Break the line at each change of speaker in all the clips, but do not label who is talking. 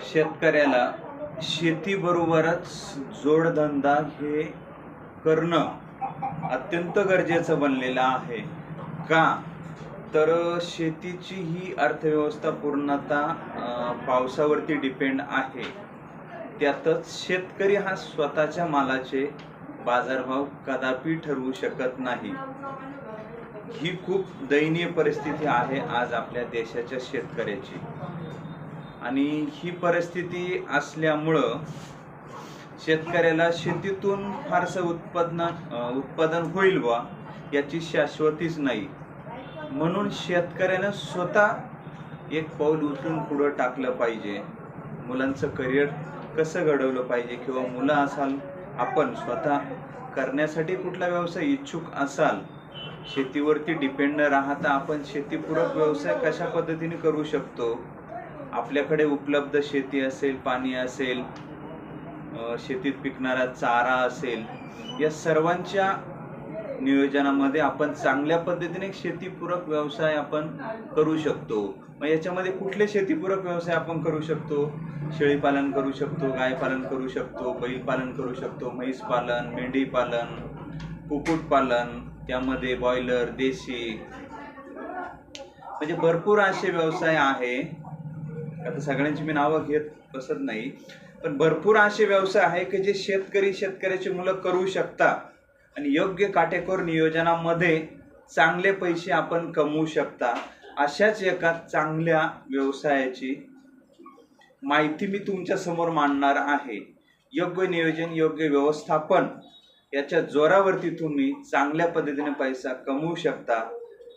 शेतकऱ्याला शेतीबरोबरच जोडधंदा हे करणं अत्यंत गरजेचं बनलेलं आहे. का? तर शेतीची ही अर्थव्यवस्था पूर्णतः पावसावरती डिपेंड आहे. त्यातच शेतकरी हा स्वतःच्या मालाचे बाजारभाव कदापि ठरवू शकत नाही. ही खूप दयनीय परिस्थिती आहे आज आपल्या देशाच्या शेतकऱ्याची. आणि ही परिस्थिती असल्यामुळं शेतकऱ्याला शेतीतून फारसं उत्पादन उत्पादन होईल बा याची शाश्वतीच नाही. म्हणून शेतकऱ्यानं स्वतः एक पाऊल उचलून पुढं टाकलं पाहिजे. मुलांचं करिअर कसं घडवलं पाहिजे किंवा मुलं असाल आपण स्वतः करण्यासाठी कुठला व्यवसाय इच्छुक असाल शेतीवरती डिपेंड न राहता आपण शेतीपूरक व्यवसाय कशा पद्धतीने करू शकतो? आपल्याकडे उपलब्ध शेती असेल पाणी असेल शेतीत पिकणारा चारा असेल या सर्वांच्या नियोजनामध्ये आपण चांगल्या पद्धतीने शेतीपूरक व्यवसाय आपण करू शकतो. मग याच्यामध्ये कुठले शेतीपूरक व्यवसाय आपण करू शकतो? शेळी पालन करू शकतो गाय पालन करू शकतो बैल पालन करू शकतो म्हैस पालन मेंढी पालन पालन त्यामध्ये बॉयलर देशी. म्हणजे भरपूर असे व्यवसाय आहे. आता सगळ्यांची मी नावं घेत बसत नाही. पण भरपूर असे व्यवसाय आहे की जे शेतकरी शेतकऱ्याची मुलं करू शकता. आणि योग्य काटेकोर नियोजनामध्ये चांगले पैसे आपण कमवू शकता. अशाच एका चांगल्या व्यवसायाची माहिती मी तुमच्यासमोर मांडणार आहे. योग्य नियोजन योग्य व्यवस्थापन याच्या जोरावरती तुम्ही चांगल्या पद्धतीने पैसा कमवू शकता.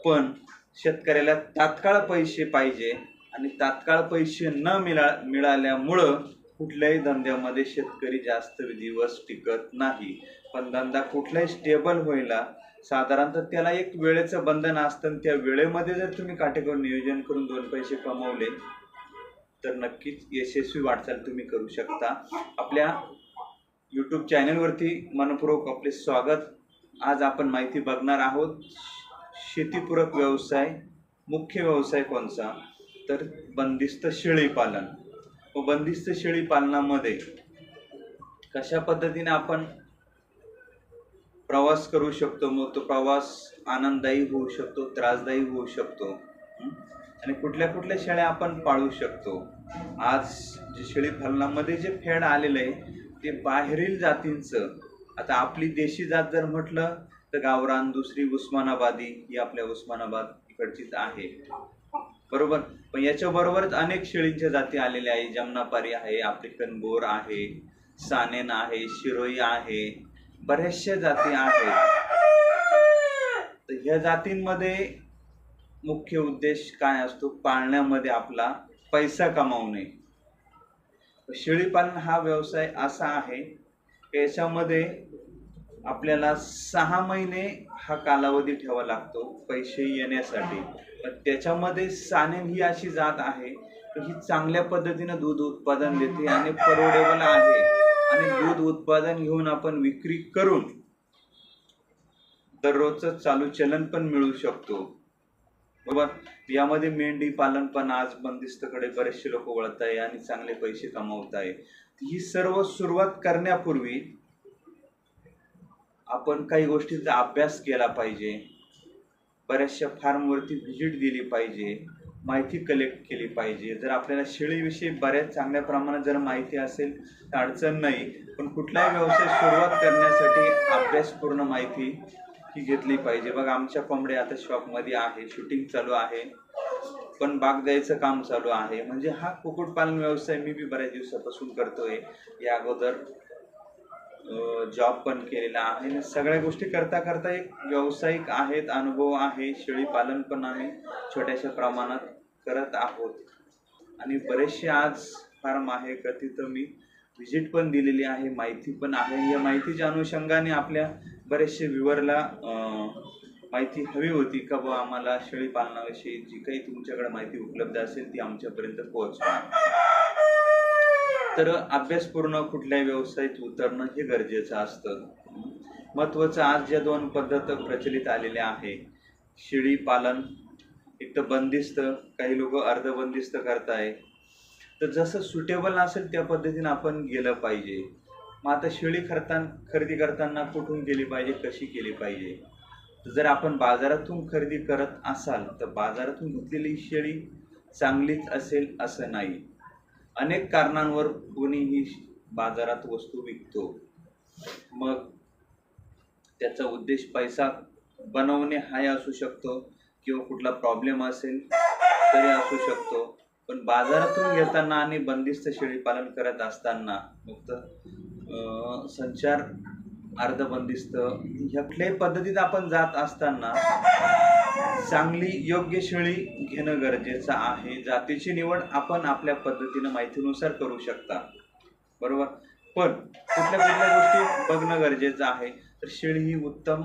पण शेतकऱ्याला तात्काळ पैसे पाहिजे. आणि तात्काळ पैसे न मिळा मिळाल्यामुळं कुठल्याही धंद्यामध्ये शेतकरी जास्त दिवस टिकत नाही. पण धंदा कुठलाही स्टेबल होईला साधारणतः त्याला एक वेळेचं बंधन असतं आणि त्या वेळेमध्ये जर तुम्ही काटेकोर नियोजन करून दोन पैसे कमवले तर नक्कीच यशस्वी वाटचाल तुम्ही करू शकता. आपल्या यूट्यूब चॅनलवरती मनपूर्वक आपले स्वागत. आज आपण माहिती बघणार आहोत शेतीपूरक व्यवसाय मुख्य व्यवसाय कोणचा तर बंदिस्त शेळी पालन. व बंदिस्त शेळी पालनामध्ये कशा पद्धतीने आपण प्रवास करू शकतो? मग तो प्रवास आनंददायी होऊ शकतो त्रासदायी होऊ शकतो. आणि कुठल्या कुठल्या शेळ्या आपण पाळू शकतो? आज जे शेळी पालनामध्ये जे फेड आलेलं आहे ते बाहेरील जातींचं. आता आपली देशी जात जर म्हटलं तर गावरान दुसरी उस्मानाबादी ही आपल्या उस्मानाबाद इकडचीच आहे. बरोबर. पण याच्याबरोबरच अनेक शेळींच्या जाती आलेल्या आहे जमनापारी आहे आफ्रिकन बोर आहे सानेन आहे शिरोई आहे बऱ्याचशा जाती आहेत. तर ह्या जातींमध्ये मुख्य उद्देश काय असतो? पाळण्यामध्ये आपला पैसा कमावणे. शेळीपालन हा व्यवसाय असा आहे याच्यामध्ये आपल्याला सहा महिने हा कालावधी ठेवा लागतो पैसे येण्यासाठी. तर त्याच्यामध्ये सानेन ही अशी जात आहे ही चांगल्या पद्धतीनं दूध उत्पादन देते आणि परवडेबल आहे. आणि दूध उत्पादन घेऊन आपण विक्री करून दररोजचं चालू चलन पण मिळू शकतो. बरोबर यामध्ये मेंढी पालन पण आज बंदिस्तकडे बरेचसे लोक वळत आहे आणि चांगले पैसे कमवत आहे ही सर्व सुरुवात करण्यापूर्वी आपण काही गोष्टींचा अभ्यास केला पाहिजे. बऱ्याचशा फार्मवरती व्हिजिट दिली पाहिजे. माहिती कलेक्ट केली पाहिजे. जर आपल्याला शेळीविषयी बऱ्याच चांगल्या प्रमाणात जर माहिती असेल तर अडचण नाही. पण कुठलाही व्यवसाय सुरुवात करण्यासाठी अभ्यासपूर्ण माहिती ही घेतली पाहिजे. बघा आमच्या कोंबड्या आता शॉपमध्ये आहे. शूटिंग चालू आहे. पण बाग द्यायचं काम चालू आहे. म्हणजे हा कुक्कुटपालन व्यवसाय मी बी बऱ्याच दिवसापासून करतोय. या अगोदर जॉब पण केलेला आहे. सगळ्या गोष्टी करता करता एक व्यावसायिक आहेत अनुभव आहे. शेळी पालन पण आम्ही छोट्याशा प्रमाणात करत आहोत. आणि बरेचसे आज फार्म आहे का तिथं मी व्हिजिट पण दिलेली आहे माहिती पण आहे. या माहितीच्या अनुषंगाने आपल्या बरेचसे व्ह्युअरला माहिती हवी होती का बुवा आम्हाला शेळी पालनाविषयी? जी काही तुमच्याकडे माहिती उपलब्ध असेल ती आमच्यापर्यंत पोहोचवा. तर अभ्यासपूर्ण कुठल्याही व्यवसायात उतरणं हे गरजेचं असतं. महत्वाचं आज ज्या दोन पद्धत प्रचलित आलेल्या आहे शेळी पालन एक तर बंदिस्त काही लोक अर्धबंदिस्त करताय. तर जसं सुटेबल असेल त्या पद्धतीनं आपण गेलं पाहिजे. मग आता शेळी खरता खरेदी करताना कुठून केली पाहिजे कशी केली पाहिजे? तर जर आपण बाजारातून खरेदी करत असाल तर बाजारातून घेतलेली शेळी चांगलीच असेल असं नाही. अनेक कारणांवर कोणीही बाजारात वस्तू विकतो. मग त्याचा उद्देश पैसा बनवणे हाही असू शकतो किंवा कुठला प्रॉब्लेम असेल तरी असू शकतो. पण बाजारातून घेताना आणि बंदिस्त शेळी पालन करत असताना फक्त संचार अर्ध बंदिस्त ह्या कुठल्याही पद्धतीत आपण जात असताना चांगली योग्य शेळी घेणं गरजेचं आहे. जातीची निवड आपण आपल्या पद्धतीनं माहितीनुसार करू शकता. बरोबर? पण कुठल्या कुठल्या गोष्टी बघणं गरजेचं आहे? तर शेळी ही उत्तम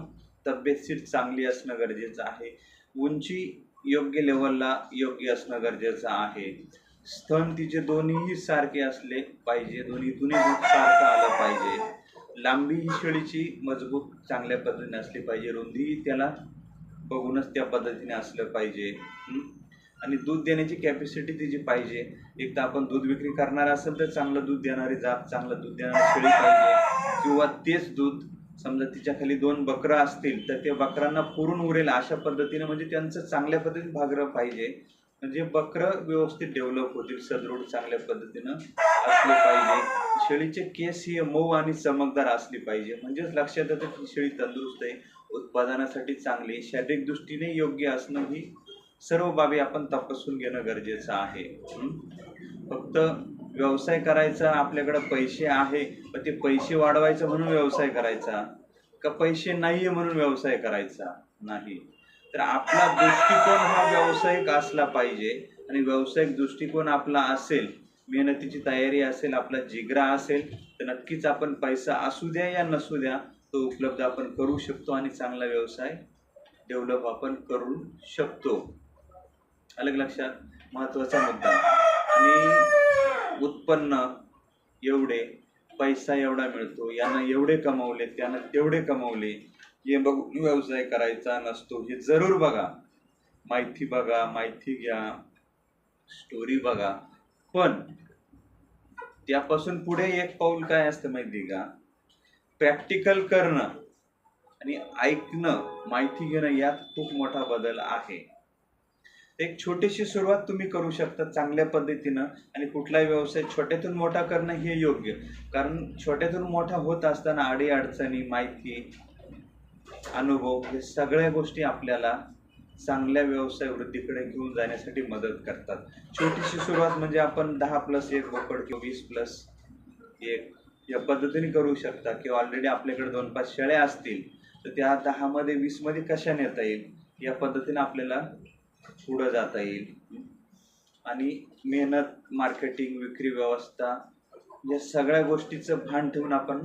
तब्येतशीर चांगली असणं गरजेचं आहे. उंची योग्य लेवलला योग्य असणं गरजेचं आहे. स्तन तिचे दोन्हीही सारखे असले पाहिजे. दोन्हीतूनही दूध सारखं आलं पाहिजे. लांबी ही शेळीची मजबूत चांगल्या पद्धतीने असली पाहिजे. रुंदी त्याला बघूनच त्या पद्धतीने असलं पाहिजे. आणि दूध देण्याची कॅपॅसिटी तिची पाहिजे. एक तर आपण दूध विक्री करणार असेल तर चांगलं दूध देणारी जात चांगलं दूध देणारी शेळी पाहिजे. किंवा तेच दूध समजा तिच्या खाली दोन बकरं असतील तर त्या बकरांना पुरून उरेल अशा पद्धतीने म्हणजे त्यांचं चांगल्या पद्धतीने भागरं पाहिजे. म्हणजे बकरं व्यवस्थित डेव्हलप होतील सदृढ चांगल्या पद्धतीनं असले पाहिजे. शेळीचे केस ही मऊ आणि चमकदार असली पाहिजे. म्हणजेच लक्षात येतं की शेळी तंदुरुस्त आहे उत्पादनासाठी चांगली शारीरिक दृष्टीने योग्य असणं ही सर्व बाबी आपण तपासून घेणं गरजेचं आहे. फक्त व्यवसाय करायचा आपल्याकडे पैसे आहे पण ते पैसे वाढवायचं म्हणून व्यवसाय करायचा का पैसे नाहीये म्हणून व्यवसाय करायचा? नाही. तर आपला दृष्टिकोन हा व्यावसायिक असला पाहिजे आणि व्यावसायिक दृष्टिकोन आपला असेल मेहनतीची तयारी असेल आपला जिगरा असेल तर नक्कीच आपण पैसा असू द्या या नसू द्या तो उपलब्ध आपण करू शकतो आणि चांगला व्यवसाय डेव्हलप आपण करू शकतो. अलग लक्षात महत्त्वाचा मुद्दा. आणि उत्पन्न एवढे पैसा एवढा मिळतो यांना एवढे कमवले त्यांना तेवढे कमवले हे बघून व्यवसाय करायचा नसतो हे जरूर बघा. माहिती बघा माहिती घ्या स्टोरी बघा. पण त्यापासून पुढे एक पाऊल काय असतं माहिती का? प्रॅक्टिकल करणं आणि ऐकणं माहिती घेणं यात खूप मोठा बदल आहे. एक छोटीशी सुरुवात तुम्ही करू शकता चांगल्या पद्धतीनं आणि कुठलाही व्यवसाय छोट्यातून मोठा करणं हे योग्य. कारण छोट्यातून मोठा होत असताना अडी अडचणी माहिती अनुभव हे सगळ्या गोष्टी आपल्याला चांगल्या व्यवसाय वृद्धीकडे घेऊन जाण्यासाठी मदत करतात. छोटीशी सुरुवात म्हणजे आपण दहा प्लस एक बोकड किंवा वीस प्लस एक या पद्धतीने करू शकता किंवा ऑलरेडी आपल्याकडे दोन पाच शेळ्या असतील तर त्या दहामध्ये वीसमध्ये कशा नेता येईल? या पद्धतीने आपल्याला पुढं जाता येईल. आणि मेहनत मार्केटिंग विक्री व्यवस्था या सगळ्या गोष्टीचं भान ठेवून आपण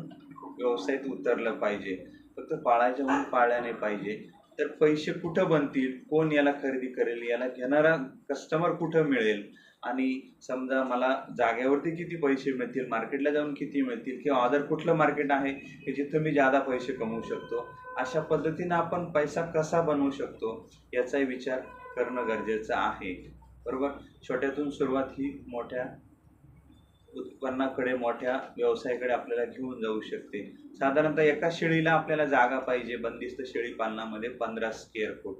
व्यवसायात उतरलं पाहिजे. फक्त पाळायच्या म्हणून पाळल्या नाही पाहिजे. तर पैसे कुठं बनतील? कोण याला खरेदी करेल? याला घेणारा कस्टमर कुठं मिळेल? आणि समजा मला जागेवरती किती पैसे मिळतील? मार्केटला जाऊन किती मिळतील? किंवा अदर कुठलं मार्केट आहे की जिथं मी जादा पैसे कमवू शकतो? अशा पद्धतीनं आपण पैसा कसा बनवू शकतो? याचाही विचार करणं गरजेचं आहे. बरोबर? छोट्यातून सुरुवात ही मोठ्या उत्पन्नाकडे मोठ्या व्यवसायाकडे आपल्याला घेऊन जाऊ शकते. साधारणतः एका शेळीला आपल्याला जागा पाहिजे बंदिस्त शेळी पालनामध्ये पंधरा स्क्वेअर फूट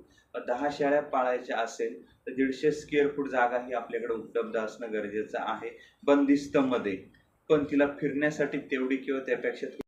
दहा शेळ्या पाळायच्या असेल तर दीडशे स्क्वेअर फूट जागा ही आपल्याकडे उपलब्ध असणं गरजेचं आहे. बंदिस्तमध्ये. पण तिला फिरण्यासाठी तेवढी किंवा त्यापेक्षा